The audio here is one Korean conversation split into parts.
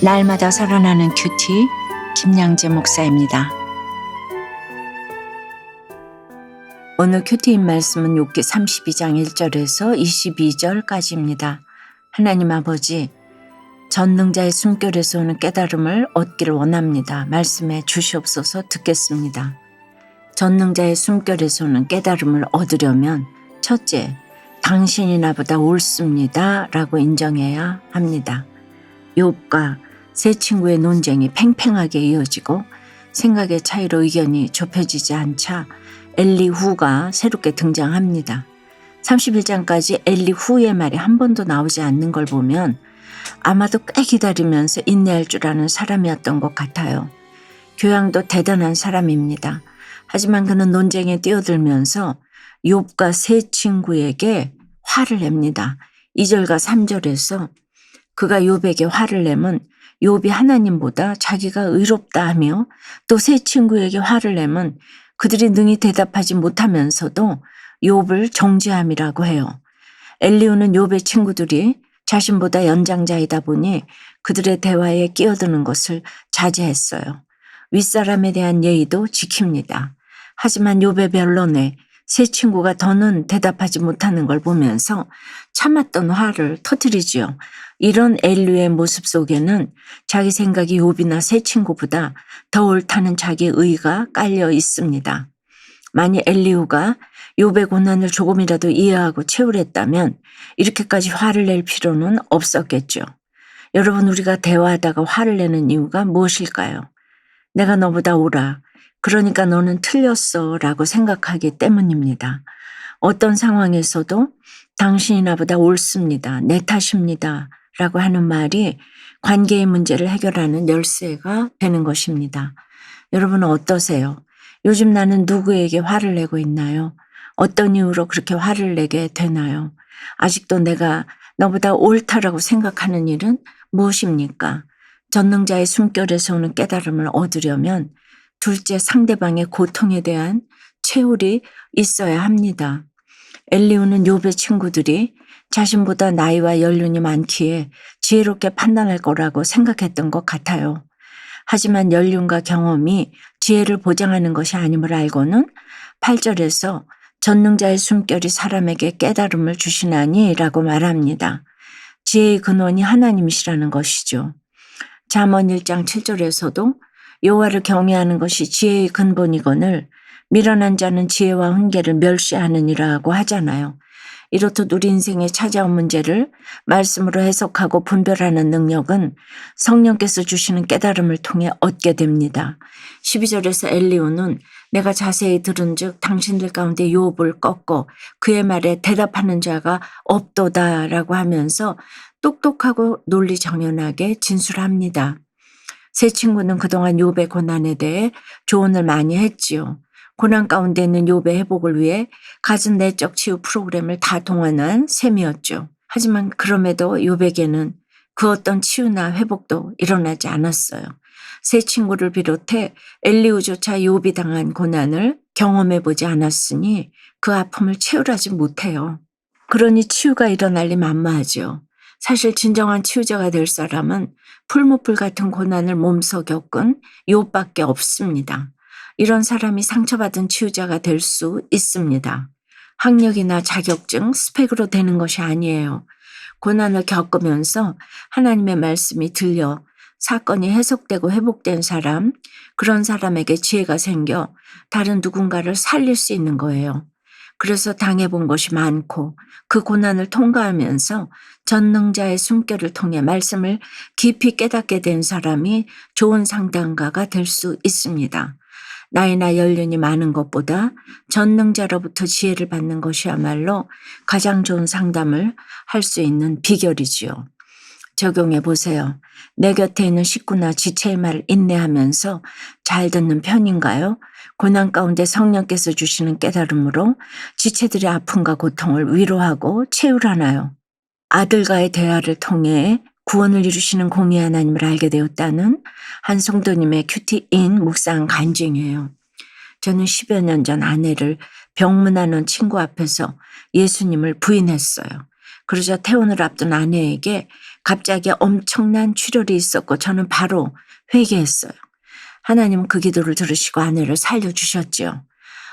날마다 살아나는 큐티 김양재 목사입니다. 오늘 큐티인 말씀은 욥기 32장 1절에서 22절까지입니다. 하나님 아버지, 전능자의 숨결에서 오는 깨달음을 얻기를 원합니다. 말씀해 주시옵소서 듣겠습니다. 전능자의 숨결에서 오는 깨달음을 얻으려면 첫째, 당신이 나보다 옳습니다. 라고 인정해야 합니다. 욥과 세 친구의 논쟁이 팽팽하게 이어지고 생각의 차이로 의견이 좁혀지지 않자 엘리후가 새롭게 등장합니다. 31장까지 엘리후의 말이 한 번도 나오지 않는 걸 보면 아마도 꽤 기다리면서 인내할 줄 아는 사람이었던 것 같아요. 교양도 대단한 사람입니다. 하지만 그는 논쟁에 뛰어들면서 욥과 세 친구에게 화를 냅니다. 2절과 3절에서 그가 욥에게 화를 내면 욥이 하나님보다 자기가 의롭다 하며 또 세 친구에게 화를 내면 그들이 능히 대답하지 못하면서도 욥을 정죄함이라고 해요. 엘리우는 욥의 친구들이 자신보다 연장자이다 보니 그들의 대화에 끼어드는 것을 자제했어요. 윗사람에 대한 예의도 지킵니다. 하지만 욥의 변론에 세 친구가 더는 대답하지 못하는 걸 보면서 참았던 화를 터뜨리지요. 이런 엘류의 모습 속에는 자기 생각이 욥이나 세 친구보다 더 옳다는 자기 의가 깔려 있습니다. 만약 엘리우가 욥의 고난을 조금이라도 이해하고 채울했다면 이렇게까지 화를 낼 필요는 없었겠죠. 여러분 우리가 대화하다가 화를 내는 이유가 무엇일까요? 내가 너보다 옳아. 그러니까 너는 틀렸어 라고 생각하기 때문입니다. 어떤 상황에서도 당신이 나보다 옳습니다. 내 탓입니다. 라고 하는 말이 관계의 문제를 해결하는 열쇠가 되는 것입니다. 여러분은 어떠세요? 요즘 나는 누구에게 화를 내고 있나요? 어떤 이유로 그렇게 화를 내게 되나요? 아직도 내가 너보다 옳다라고 생각하는 일은 무엇입니까? 전능자의 숨결에서 오는 깨달음을 얻으려면 둘째 상대방의 고통에 대한 채울이 있어야 합니다. 엘리우는 욥의 친구들이 자신보다 나이와 연륜이 많기에 지혜롭게 판단할 거라고 생각했던 것 같아요. 하지만 연륜과 경험이 지혜를 보장하는 것이 아님을 알고는 8절에서 전능자의 숨결이 사람에게 깨달음을 주시나니 라고 말합니다. 지혜의 근원이 하나님이시라는 것이죠. 잠언 1장 7절에서도 여호와를 경외하는 것이 지혜의 근본이거늘 미련한 자는 지혜와 훈계를 멸시하느니라고 하잖아요. 이렇듯 우리 인생에 찾아온 문제를 말씀으로 해석하고 분별하는 능력은 성령께서 주시는 깨달음을 통해 얻게 됩니다. 12절에서 엘리오는 내가 자세히 들은 즉 당신들 가운데 요업을 꺾고 그의 말에 대답하는 자가 없도다라고 하면서 똑똑하고 논리정연하게 진술합니다. 세 친구는 그동안 요배 고난에 대해 조언을 많이 했지요. 고난 가운데 있는 욥의 회복을 위해 갖은 내적 치유 프로그램을 다 동원한 셈이었죠. 하지만 그럼에도 욥에게는 그 어떤 치유나 회복도 일어나지 않았어요. 세 친구를 비롯해 엘리우조차 욥이 당한 고난을 경험해 보지 않았으니 그 아픔을 채울하지 못해요. 그러니 치유가 일어날 리 만마하죠. 사실 진정한 치유자가 될 사람은 풀무풀 같은 고난을 몸소 겪은 욥밖에 없습니다. 이런 사람이 상처받은 치유자가 될 수 있습니다. 학력이나 자격증, 스펙으로 되는 것이 아니에요. 고난을 겪으면서 하나님의 말씀이 들려 사건이 해석되고 회복된 사람, 그런 사람에게 지혜가 생겨 다른 누군가를 살릴 수 있는 거예요. 그래서 당해본 것이 많고 그 고난을 통과하면서 전능자의 숨결을 통해 말씀을 깊이 깨닫게 된 사람이 좋은 상담가가 될 수 있습니다. 나이나 연륜이 많은 것보다 전능자로부터 지혜를 받는 것이야말로 가장 좋은 상담을 할 수 있는 비결이지요. 적용해 보세요. 내 곁에 있는 식구나 지체의 말을 인내하면서 잘 듣는 편인가요? 고난 가운데 성령께서 주시는 깨달음으로 지체들의 아픔과 고통을 위로하고 채울하나요? 아들과의 대화를 통해 구원을 이루시는 공의 하나님을 알게 되었다는 한 성도님의 큐티인 묵상 간증이에요. 저는 10여 년 전 아내를 병문안원 친구 앞에서 예수님을 부인했어요. 그러자 퇴원을 앞둔 아내에게 갑자기 엄청난 출혈이 있었고 저는 바로 회개했어요. 하나님은 그 기도를 들으시고 아내를 살려주셨지요.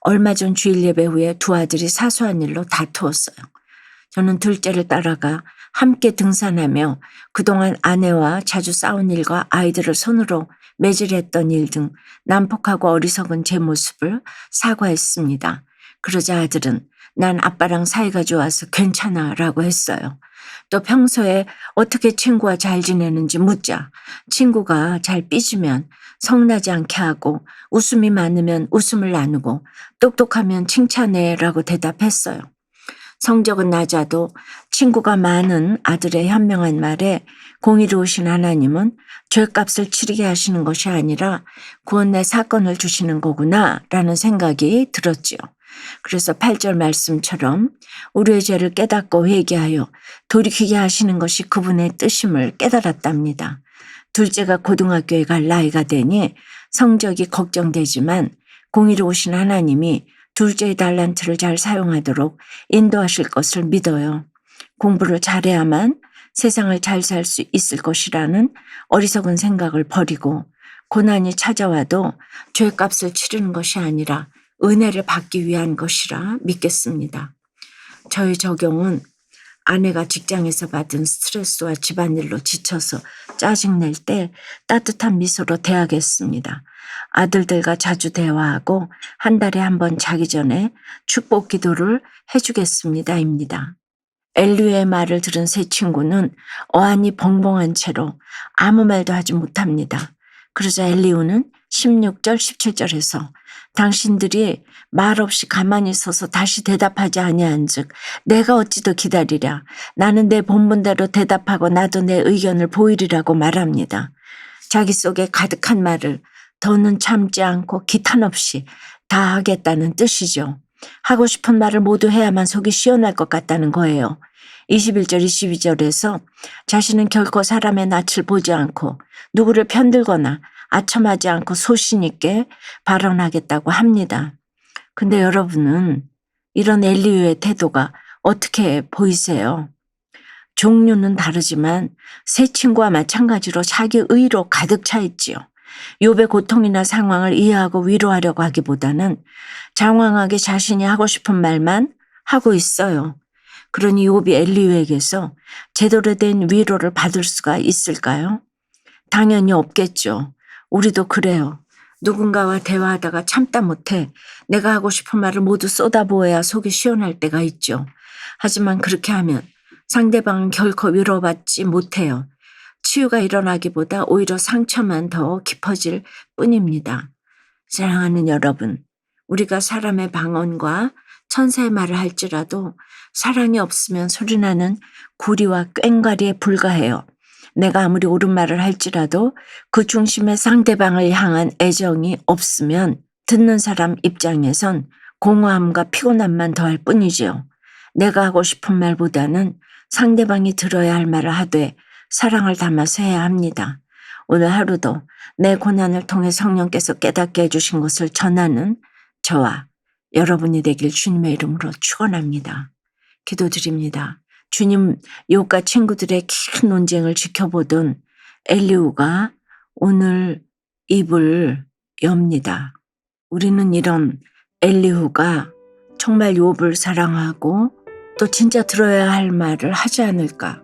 얼마 전 주일 예배 후에 두 아들이 사소한 일로 다투었어요. 저는 둘째를 따라가 함께 등산하며 그동안 아내와 자주 싸운 일과 아이들을 손으로 매질했던 일 등 난폭하고 어리석은 제 모습을 사과했습니다. 그러자 아들은 난 아빠랑 사이가 좋아서 괜찮아 라고 했어요. 또 평소에 어떻게 친구와 잘 지내는지 묻자 친구가 잘 삐지면 성나지 않게 하고 웃음이 많으면 웃음을 나누고 똑똑하면 칭찬해 라고 대답했어요. 성적은 낮아도 친구가 많은 아들의 현명한 말에 공의로우신 하나님은 죄값을 치르게 하시는 것이 아니라 구원의 사건을 주시는 거구나 라는 생각이 들었지요. 그래서 8절 말씀처럼 우리의 죄를 깨닫고 회개하여 돌이키게 하시는 것이 그분의 뜻임을 깨달았답니다. 둘째가 고등학교에 갈 나이가 되니 성적이 걱정되지만 공의로우신 하나님이 둘째의 달란트를 잘 사용하도록 인도하실 것을 믿어요. 공부를 잘해야만 세상을 잘 살 수 있을 것이라는 어리석은 생각을 버리고 고난이 찾아와도 죄값을 치르는 것이 아니라 은혜를 받기 위한 것이라 믿겠습니다. 저의 적용은 아내가 직장에서 받은 스트레스와 집안일로 지쳐서 짜증낼 때 따뜻한 미소로 대하겠습니다. 아들들과 자주 대화하고 한 달에 한 번 자기 전에 축복 기도를 해주겠습니다.입니다. 엘리의 말을 들은 세 친구는 어안이 벙벙한 채로 아무 말도 하지 못합니다. 그러자 엘리우는 16절, 17절에서 당신들이 말없이 가만히 서서 다시 대답하지 아니한즉 내가 어찌 더 기다리랴 나는 내 본분대로 대답하고 나도 내 의견을 보이리라고 말합니다. 자기 속에 가득한 말을 더는 참지 않고 기탄 없이 다 하겠다는 뜻이죠. 하고 싶은 말을 모두 해야만 속이 시원할 것 같다는 거예요. 21절, 22절에서 자신은 결코 사람의 낯을 보지 않고 누구를 편들거나 아첨하지 않고 소신 있게 발언하겠다고 합니다. 근데 여러분은 이런 엘리유의 태도가 어떻게 보이세요? 종류는 다르지만 세 친구와 마찬가지로 자기 의로 가득 차 있지요. 욥의 고통이나 상황을 이해하고 위로하려고 하기보다는 장황하게 자신이 하고 싶은 말만 하고 있어요. 그러니 욥이 엘리유에게서 제대로 된 위로를 받을 수가 있을까요? 당연히 없겠죠. 우리도 그래요. 누군가와 대화하다가 참다 못해 내가 하고 싶은 말을 모두 쏟아부어야 속이 시원할 때가 있죠. 하지만 그렇게 하면 상대방은 결코 위로받지 못해요. 치유가 일어나기보다 오히려 상처만 더 깊어질 뿐입니다. 사랑하는 여러분, 우리가 사람의 방언과 천사의 말을 할지라도 사랑이 없으면 소리나는 구리와 꽹과리에 불과해요. 내가 아무리 옳은 말을 할지라도 그 중심에 상대방을 향한 애정이 없으면 듣는 사람 입장에선 공허함과 피곤함만 더할 뿐이지요. 내가 하고 싶은 말보다는 상대방이 들어야 할 말을 하되 사랑을 담아서 해야 합니다. 오늘 하루도 내 고난을 통해 성령께서 깨닫게 해주신 것을 전하는 저와 여러분이 되길 주님의 이름으로 축원합니다. 기도드립니다. 주님 요가 친구들의 긴 논쟁을 지켜보던 엘리우가 오늘 입을 엽니다. 우리는 이런 엘리후가 정말 욥을 사랑하고 또 진짜 들어야 할 말을 하지 않을까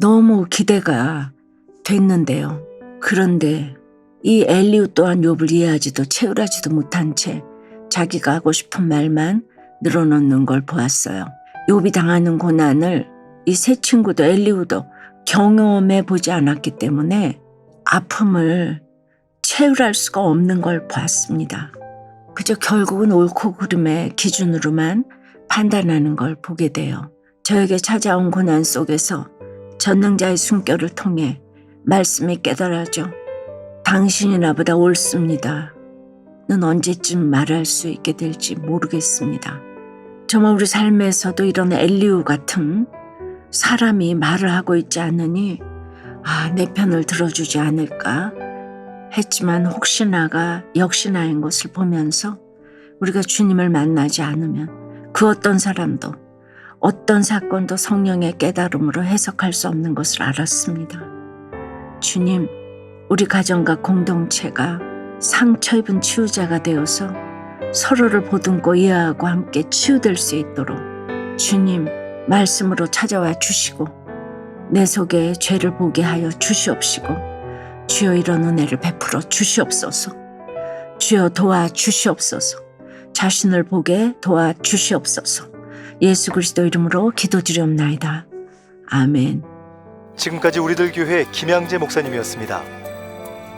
너무 기대가 됐는데요. 그런데 이 엘리우 또한 욥을 이해하지도 채울하지도 못한 채 자기가 하고 싶은 말만 늘어놓는 걸 보았어요. 욥이 당하는 고난을 이 세 친구도 엘리우도 경험해 보지 않았기 때문에 아픔을 채울할 수가 없는 걸 보았습니다. 그저 결국은 옳고 그름의 기준으로만 판단하는 걸 보게 돼요. 저에게 찾아온 고난 속에서 전능자의 숨결을 통해 말씀이 깨달아져 당신이 나보다 옳습니다. 는 언제쯤 말할 수 있게 될지 모르겠습니다. 정말 우리 삶에서도 이런 엘리우 같은 사람이 말을 하고 있지 않으니 아, 내 편을 들어주지 않을까 했지만 혹시나가 역시나인 것을 보면서 우리가 주님을 만나지 않으면 그 어떤 사람도 어떤 사건도 성령의 깨달음으로 해석할 수 없는 것을 알았습니다. 주님, 우리 가정과 공동체가 상처 입은 치유자가 되어서 서로를 보듬고 이해하고 함께 치유될 수 있도록 주님 말씀으로 찾아와 주시고 내 속에 죄를 보게 하여 주시옵시고 주여 이런 은혜를 베풀어 주시옵소서 주여 도와 주시옵소서 자신을 보게 도와 주시옵소서 예수 그리스도 이름으로 기도드리옵나이다. 아멘. 지금까지 우리들 교회 김양재 목사님이었습니다.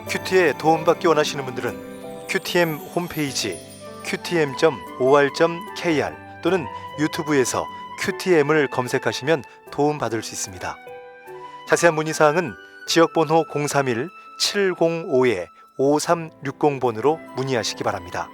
큐티에 도움받기 원하시는 분들은 큐티엠 홈페이지 qtm.or.kr 또는 유튜브에서 큐티엠을 검색하시면 도움받을 수 있습니다. 자세한 문의 사항은 지역번호 031 705에 5360번으로 문의하시기 바랍니다.